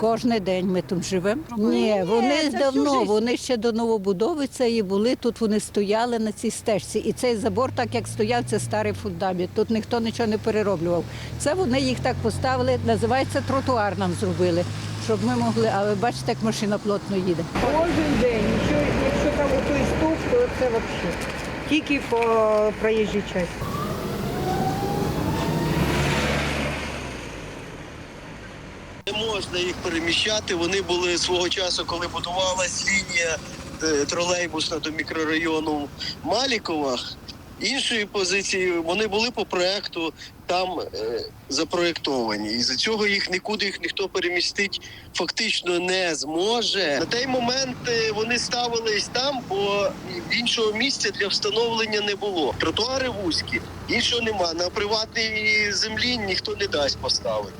Кожний день ми тут живемо. Ні, вони давно, вони ще до новобудови цієї були. Тут вони стояли на цій стежці. І цей забор, так як стояв, це старий фундамент. Тут ніхто нічого не перероблював. Це вони їх так поставили, називається тротуар нам зробили, щоб ми могли. А ви бачите, як машина плотно їде. Кожен день, якщо, там отой стовп, то це взагалі. Тільки по проїжджій частині. Можна їх переміщати. Вони були свого часу, коли будувалась лінія е, тролейбусна до мікрорайону Малікова. Іншої позиції вони були по проекту там е, запроєктовані. І за цього їх нікуди їх ніхто перемістити фактично не зможе. На той момент е, вони ставились там, бо іншого місця для встановлення не було. Тротуари вузькі, іншого нема. На приватній землі ніхто не дасть поставити.